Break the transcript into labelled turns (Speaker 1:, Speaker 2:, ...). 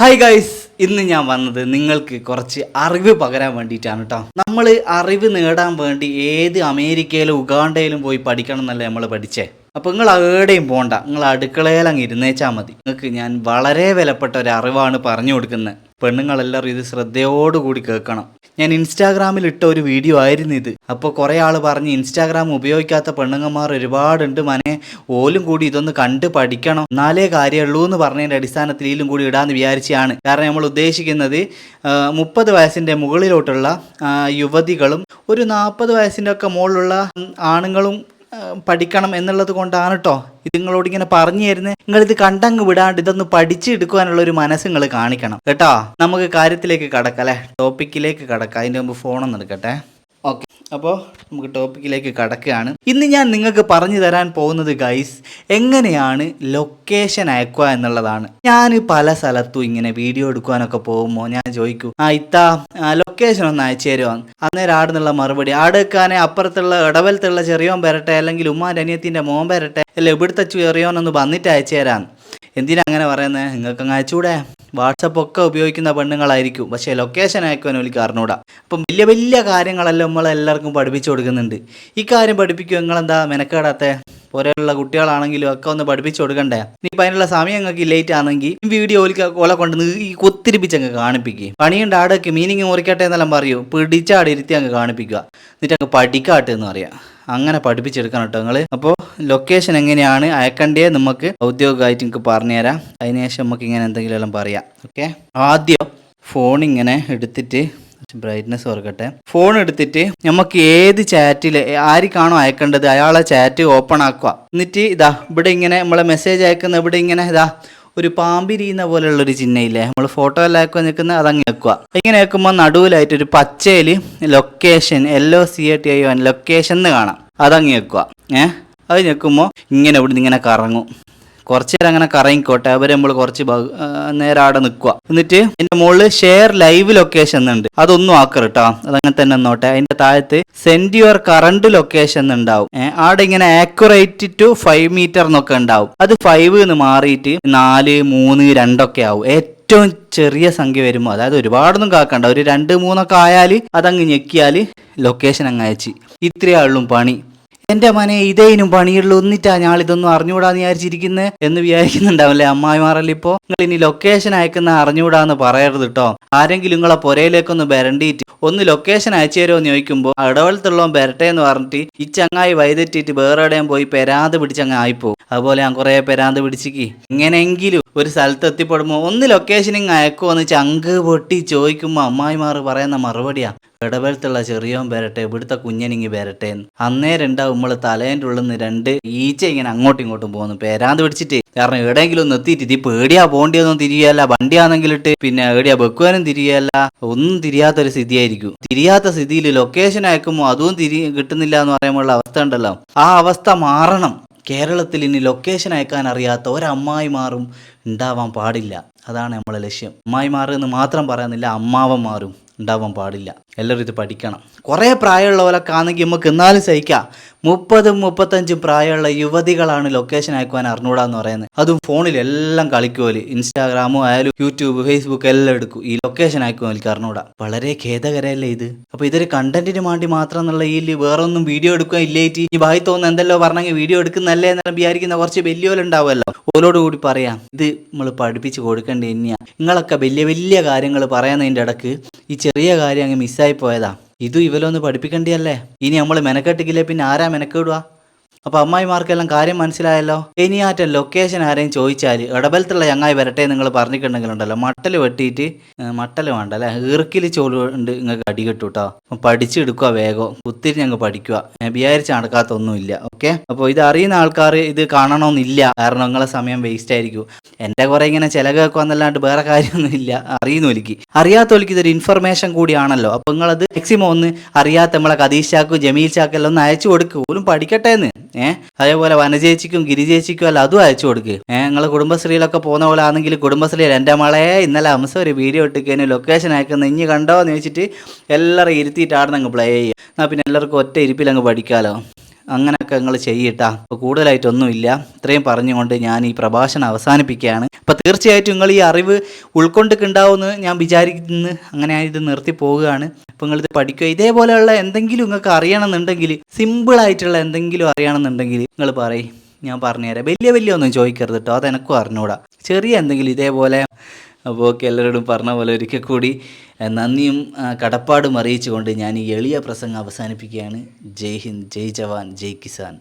Speaker 1: Hi guys ഇന്ന് ഞാൻ വന്നത് നിങ്ങൾക്ക് കുറച്ച് അറിവ് പകരാൻ വേണ്ടിയിട്ടാണ് കേട്ടോ നമ്മൾ അറിവ് നേടാൻ വേണ്ടി ഏത് അമേരിക്കയിലും ഉഗാണ്ടയിലും പോയി പഠിക്കണം എന്നല്ലേ നമ്മൾ പഠിച്ചേ? അപ്പോൾ നിങ്ങൾ എവിടെയും പോണ്ട നിങ്ങൾ അടുക്കളയിൽ അങ്ങ് ഇരുന്നേച്ചാൽ മതി. നിങ്ങൾക്ക് ഞാൻ വളരെ വിലപ്പെട്ട ഒരു അറിവാണ് പറഞ്ഞു കൊടുക്കുന്നത്. പെണ്ണുങ്ങളെല്ലാവരും ഇത് ശ്രദ്ധയോടുകൂടി കേൾക്കണം. ഞാൻ ഇൻസ്റ്റാഗ്രാമിൽ ഇട്ട ഒരു വീഡിയോ ആയിരുന്നു ഇത്. അപ്പോൾ കുറേ ആൾ പറഞ്ഞ് ഇൻസ്റ്റാഗ്രാം ഉപയോഗിക്കാത്ത പെണ്ണുങ്ങന്മാർ ഒരുപാടുണ്ട് മനെ. ഓലും കൂടി ഇതൊന്ന് കണ്ട് പഠിക്കണം. എന്നാലേ കാര്യമുള്ളൂ എന്ന് പറഞ്ഞതിന്റെ അടിസ്ഥാനത്തിൽ ഇതിലും കൂടി ഇടാന്ന് വിചാരിച്ചാണ് കാരണം നമ്മൾ ഉദ്ദേശിക്കുന്നത് മുപ്പത് വയസ്സിന്റെ മുകളിലോട്ടുള്ള യുവതികളും ഒരു നാൽപ്പത് വയസ്സിന്റെ ഒക്കെ മുകളിലുള്ള ആണുങ്ങളും പഠിക്കണം എന്നുള്ളത് കൊണ്ടാണ് കേട്ടോ ഇത് നിങ്ങളോട് ഇങ്ങനെ പറഞ്ഞു തരുന്നത് നിങ്ങൾ ഇത് കണ്ടങ്ങ് വിടാണ്ട് ഇതൊന്ന് പഠിച്ചെടുക്കാനുള്ള ഒരു മനസ്സ് നിങ്ങൾ കാണിക്കണം. കേട്ടോ? നമുക്ക് കാര്യത്തിലേക്ക് കടക്കാം അല്ലേ? ടോപ്പിക്കിലേക്ക് കടക്കാം. അതിന്റെ മുമ്പ് ഫോണൊന്ന് എടുക്കട്ടെ. ഓക്കെ. അപ്പോൾ നമുക്ക് ടോപ്പിക്കിലേക്ക് കടക്കുകയാണ്. ഇന്ന് ഞാൻ നിങ്ങൾക്ക് പറഞ്ഞു തരാൻ പോകുന്നത് ഗൈസ് എങ്ങനെയാണ് ലൊക്കേഷൻ അയക്കുക എന്നുള്ളതാണ്. ഞാൻ പല സ്ഥലത്തും ഇങ്ങനെ വീഡിയോ എടുക്കുവാനൊക്കെ പോകുമ്പോൾ ഞാൻ ചോദിക്കും ആ ഇത്താ ലൊക്കേഷൻ ഒന്ന് അയച്ചു തരുവാന്ന് അന്നേരം ആടുന്നുള്ള മറുപടി. ആട് വെക്കാനെ അപ്പുറത്തുള്ള ഇടവലത്തുള്ള ചെറിയോൻ വരട്ടെ അല്ലെങ്കിൽ ഉമ്മാന്റെ അനിയത്തിന്റെ മോൻ വരട്ടെ അല്ലെ ഇവിടുത്തെ ചെറിയോനൊന്ന് വന്നിട്ട് അയച്ചു തരാൻ എന്തിനാ അങ്ങനെ പറയുന്നത് നിങ്ങൾക്ക് അങ്ങ് അയച്ചുകൂടെ? വാട്സപ്പ് ഒക്കെ ഉപയോഗിക്കുന്ന പെണ്ണുങ്ങളായിരിക്കും. പക്ഷേ ലൊക്കേഷൻ അയക്കുവാൻ എനിക്ക് അറിഞ്ഞൂടാ അപ്പം വലിയ വലിയ കാര്യങ്ങളെല്ലാം നമ്മളെല്ലാവർക്കും പഠിപ്പിച്ചു കൊടുക്കുന്നുണ്ട്. ഈ കാര്യം പഠിപ്പിക്കും നിങ്ങളെന്താ മെനക്കേടാത്ത? പോലെയുള്ള കുട്ടികളാണെങ്കിലും ഒക്കെ ഒന്ന് പഠിപ്പിച്ചു കൊടുക്കണ്ടേ? ഇനിയിപ്പോൾ അതിനുള്ള സമയം നിങ്ങൾക്ക് ലേറ്റ് ആണെങ്കിൽ ഈ വീഡിയോ ഓല കൊണ്ട് ഈ കൊത്തിരിപ്പിച്ച് അങ്ങ് കാണിപ്പിക്കുക പണിയുണ്ട് ആടൊക്കെ മീനിങ് മുറിക്കട്ടെ എന്നെല്ലാം പറയൂ. പിടിച്ചാടിരുത്തി അങ്ങ് കാണിപ്പിക്കുക. എന്നിട്ട് അങ്ങ് പഠിക്കാട്ടെ എന്ന് പറയാം. അങ്ങനെ പഠിപ്പിച്ചെടുക്കണം കേട്ടോ നിങ്ങൾ അപ്പോൾ ലൊക്കേഷൻ എങ്ങനെയാണ്? അയക്കണ്ടേ? നമുക്ക് ഔദ്യോഗികമായിട്ട് നിങ്ങൾക്ക് പറഞ്ഞുതരാം അതിനുശേഷം നമുക്ക് ഇങ്ങനെ എന്തെങ്കിലും എല്ലാം പറയാം. ഓക്കെ ആദ്യം ഫോൺ ഇങ്ങനെ എടുത്തിട്ട് ബ്രൈറ്റ്നെസ് ഓർക്കട്ടെ. ഫോൺ എടുത്തിട്ട് നമുക്ക് ഏത് ചാറ്റിൽ ആർക്കാണോ അയക്കേണ്ടത്? അയാളെ ചാറ്റ് ഓപ്പൺ ആക്കുക. എന്നിട്ട് ഇതാ ഇവിടെ ഇങ്ങനെ നമ്മളെ മെസ്സേജ് അയക്കുന്ന ഇവിടെ ഇങ്ങനെ ഇതാ ഒരു പാമ്പിരിയുന്ന പോലെയുള്ള ഒരു ചിഹ്നയില്ലേ? നമ്മൾ ഫോട്ടോ എല്ലാം ആക്കുക നിൽക്കുന്ന അതങ്ങ് വെക്കുക ഇങ്ങനെ വെക്കുമ്പോൾ നടുവിലായിട്ട് ഒരു പച്ചയിൽ location O C A T I O N location എന്ന് കാണാം. അതങ്ങ് വെക്കുക ഏഹ് അത് ഞെക്കുമ്പോൾ ഇങ്ങനെ ഇവിടുന്ന് ഇങ്ങനെ കറങ്ങും. കുറച്ച് നേരം അങ്ങനെ കറങ്ങിക്കോട്ടെ. അവരെ നമ്മൾ കുറച്ച് നേരം അവിടെ നിൽക്കുക എന്നിട്ട് എന്റെ മുകളിൽ ഷെയർ ലൈവ് ലൊക്കേഷൻ എന്നുണ്ട്. അതൊന്നും ആക്കർ കേട്ടോ അതങ്ങനെ തന്നെ നോട്ടെ അതിന്റെ താഴത്ത് സെൻഡ് യുവർ കറണ്ട് ലൊക്കേഷൻ എന്നുണ്ടാവും. അവിടെ ഇങ്ങനെ ആക്യുറേറ്റ് ടു ഫൈവ് മീറ്റർ എന്നൊക്കെ ഉണ്ടാവും. അത് ഫൈവ് എന്ന് മാറിയിട്ട് നാല് മൂന്ന് രണ്ടൊക്കെ ആവും. ഏറ്റവും ചെറിയ സംഖ്യ വരുമ്പോൾ അതായത് ഒരുപാടൊന്നും കാക്കണ്ട. ഒരു രണ്ട് മൂന്നൊക്കെ ആയാൽ അതങ്ങ് ഞെക്കിയാൽ ലൊക്കേഷൻ അങ്ങ് അയച്ച്. ഇത്രയേ ഉള്ളൂ പണി. എന്റെ മനെ ഇതേനും പണിയുള്ള ഒന്നിട്ടാ ഞാൻ ഇതൊന്നും അറിഞ്ഞുകൂടാന്ന് വിചാരിച്ചിരിക്കുന്നത് എന്ന് വിചാരിക്കുന്നുണ്ടാവില്ലേ അമ്മായിമാരല്ല ഇപ്പോ? നിങ്ങൾ ഇനി ലൊക്കേഷൻ അയക്കുന്ന അറിഞ്ഞുകൂടാന്ന് പറയരുത് കേട്ടോ ആരെങ്കിലും നിങ്ങളെ പുരയിലേക്കൊന്ന് ബരണ്ടിയിട്ട് ഒന്ന് ലൊക്കേഷൻ അയച്ചു തരുമോ ചോദിക്കുമ്പോൾ ഇടവലത്തുള്ളവൻ ബരട്ടെ എന്ന് പറഞ്ഞിട്ട് ഈ ചങ്ങായി വൈതെറ്റിട്ട് വേറെ എവിടെയും പോയി പെരാന്ത് പിടിച്ചങ്ങ് ആയിപ്പോവും. അതുപോലെ ഞാൻ കുറേ പെരാന്ത് പിടിച്ചിക്ക്. ഇങ്ങനെങ്കിലും ഒരു സ്ഥലത്ത് എത്തിപ്പെടുമ്പോൾ ഒന്ന് ലൊക്കേഷനിങ് അയക്കുമോ എന്ന് ചങ്ക് പൊട്ടി ചോദിക്കുമ്പോൾ അമ്മായിമാർ പറയുന്ന മറുപടിയാ. ഇടവലത്തുള്ള ചെറിയോൻ വരട്ടെ ഇവിടുത്തെ കുഞ്ഞനിങ്ങി വരട്ടെ എന്ന് രണ്ടാവും നമ്മൾ തലേന്റെ ഉള്ളിൽ നിന്ന് രണ്ട് ഈച്ച ഇങ്ങനെ അങ്ങോട്ടും ഇങ്ങോട്ടും പോകുന്നു പേരാന്ത് പിടിച്ചിട്ട്. കാരണം എവിടെയെങ്കിലും ഒന്ന് എത്തിയിട്ട് ഇത് പേടിയാ പോണ്ടിയൊന്നും തിരിയല്ല. വണ്ടിയാണെങ്കിൽ ഇട്ട് പിന്നെ എവിടെയാ വെക്കുവാനും തിരിയല്ല. ഒന്നും തിരിയാത്തൊരു സ്ഥിതിയായിരിക്കും. തിരിയാത്ത സ്ഥിതിയിൽ ലൊക്കേഷൻ അയക്കുമ്പോൾ അതും തിരി കിട്ടുന്നില്ല എന്ന് പറയുമ്പോഴുള്ള അവസ്ഥ ഉണ്ടല്ലോ. ആ അവസ്ഥ മാറണം. കേരളത്തിൽ ഇനി ലൊക്കേഷൻ അയക്കാൻ അറിയാത്ത ഒരമ്മായിമാറും ഉണ്ടാവാൻ പാടില്ല. അതാണ് നമ്മളെ ലക്ഷ്യം. അമ്മായി എന്ന് മാത്രം പറയുന്നില്ല അമ്മാവന്മാരും. ഉണ്ടാവാൻ പാടില്ല. എല്ലാവരും ഇത് പഠിക്കണം. കുറേ പ്രായമുള്ളവരൊക്കെ ആണെങ്കിൽ നമുക്ക് എന്നാലും സഹിക്കാം. മുപ്പതും മുപ്പത്തഞ്ചും പ്രായമുള്ള യുവതികളാണ് ലൊക്കേഷൻ അയക്കുവാൻ അറിഞ്ഞൂടാ എന്ന് പറയുന്നത്. അതും ഫോണിൽ എല്ലാം കളിക്കുമല്ലോ ഇൻസ്റ്റാഗ്രാമോ ആയാലും യൂട്യൂബ് ഫേസ്ബുക്ക് എല്ലാം എടുക്കും. ഈ ലൊക്കേഷൻ അയക്കുവാൻ എനിക്ക് അറിഞ്ഞൂടാ. വളരെ ഖേദകരമല്ലേ ഇത്? അപ്പോൾ ഇതൊരു കണ്ടന്റിന് വേണ്ടി മാത്രം എന്നുള്ള ഈ വേറെ ഒന്നും വീഡിയോ എടുക്കുക ഇല്ലേറ്റ്? ഈ ഭാഗത്ത് തോന്നുന്ന എന്തല്ലോ പറഞ്ഞെങ്കിൽ വീഡിയോ എടുക്കുന്നല്ലേ എന്നെല്ലാം വിചാരിക്കുന്ന കുറച്ച് വലിയോലുണ്ടാവുമല്ലോ. ഓരോടുകൂടി കൂടി പറയാം. ഇത് നമ്മൾ പഠിപ്പിച്ച് കൊടുക്കേണ്ടത് തന്നെയാണ് നിങ്ങളൊക്കെ വലിയ വലിയ കാര്യങ്ങൾ പറയുന്നതിന്റെ ഇടയ്ക്ക്. ഈ ചെറിയ കാര്യം അങ്ങ് മിസ്സായി പോയതാ. ഇതും ഇവലൊന്ന് പഠിപ്പിക്കേണ്ടിയല്ലേ? ഇനി നമ്മൾ മെനക്കെട്ടിക്കില്ലേ പിന്നെ ആരാ മെനക്കെടുക? അപ്പൊ അമ്മായിമാർക്കെല്ലാം കാര്യം മനസ്സിലായല്ലോ? ഇനി ഇനിയാറ്റം ലൊക്കേഷൻ ആരെയും ചോദിച്ചാൽ ഇടബലത്തുള്ള ചങ്ങായി വരട്ടെ നിങ്ങൾ പറഞ്ഞിട്ടുണ്ടെങ്കിലുണ്ടല്ലോ. മട്ടൽ വെട്ടിയിട്ട് മട്ടൽ വേണ്ട അല്ലെ? ഈർക്കിൽ ചോളുണ്ട് നിങ്ങൾക്ക് അടി കിട്ടും പഠിച്ചെടുക്കുക വേഗം. കുത്തിരി ഞങ്ങൾ പഠിക്കുക. വിചാരിച്ച നടക്കാത്തൊന്നുമില്ല. ഓക്കെ? അപ്പോൾ ഇത് അറിയുന്ന ആൾക്കാർ ഇത് കാണണമെന്നില്ല കാരണം നിങ്ങളെ സമയം വേസ്റ്റ് ആയിരിക്കും. എന്റെ കുറെ ഇങ്ങനെ ചില കേൾക്കുമെന്നല്ലാണ്ട് വേറെ കാര്യമൊന്നുമില്ല. എനിക്ക് അറിയാത്തവർക്ക് ഇതൊരു ഇൻഫർമേഷൻ കൂടിയാണല്ലോ. അപ്പോൾ നിങ്ങളത് മാക്സിമം ഒന്ന് അറിയാത്ത നമ്മളെ കദീഷ് ചാക്കും ജമീൽ ചാക്കെല്ലാം ഒന്ന് അയച്ചു കൊടുക്കുക പോലും പഠിക്കട്ടെ എന്ന്. ഏഹ് അതേപോലെ വനചേച്ചിക്കും ഗിരിചേച്ചിക്കും അല്ല അതും അയച്ചു കൊടുക്ക്. ഏഹ് നിങ്ങൾ കുടുംബശ്രീയിലൊക്കെ പോകുന്ന പോലെ ആണെങ്കിൽ കുടുംബശ്രീയിൽ എന്റെ മളെ ഇന്നലെ അംസ ഒരു വീഡിയോ ഇട്ടിക്കതിന് ലൊക്കേഷൻ അയക്കുന്ന ഇനി കണ്ടോ എന്ന് ചോദിച്ചിട്ട് എല്ലാവരും ഇരുത്തിയിട്ടാണ് നിങ്ങൾ പ്ലേ ചെയ്യുക എന്നാൽ പിന്നെ എല്ലാവർക്കും ഒറ്റ ഇരിപ്പിൽ അങ്ങ് പഠിക്കാമല്ലോ അങ്ങനെയൊക്കെ നിങ്ങൾ ചെയ്യട്ടാ. അപ്പോൾ കൂടുതലായിട്ടൊന്നുമില്ല ഇത്രയും പറഞ്ഞുകൊണ്ട് ഞാൻ ഈ പ്രഭാഷണം അവസാനിപ്പിക്കുകയാണ്. അപ്പോൾ തീർച്ചയായിട്ടും നിങ്ങൾ ഈ അറിവ് ഉൾക്കൊണ്ടിട്ടുണ്ടാവുമെന്ന് ഞാൻ വിചാരിക്കുന്നു. അങ്ങനെ ഇത് നിർത്തി പോവുകയാണ്. അപ്പോൾ നിങ്ങളിത് പഠിക്കുക. ഇതേപോലെയുള്ള എന്തെങ്കിലും നിങ്ങൾക്ക് അറിയണമെന്നുണ്ടെങ്കിൽ സിമ്പിളായിട്ടുള്ള എന്തെങ്കിലും അറിയണമെന്നുണ്ടെങ്കിൽ നിങ്ങൾ പറയും. ഞാൻ പറഞ്ഞുതരാം. വലിയ വലിയ ഒന്നും ചോദിക്കരുത് കേട്ടോ അതെനക്കും അറിഞ്ഞൂടാ. ചെറിയ എന്തെങ്കിലും ഇതേപോലെ അപ്പോൾ ഓക്കെ എല്ലാവരോടും പറഞ്ഞ പോലെ ഒരിക്കൽ കൂടി നന്ദിയും കടപ്പാടും അറിയിച്ചുകൊണ്ട് ഞാൻ ഈ എളിയ പ്രസംഗം അവസാനിപ്പിക്കുകയാണ്. ജയ് ഹിന്ദ് ജയ് ജവാൻ ജയ് കിസാൻ.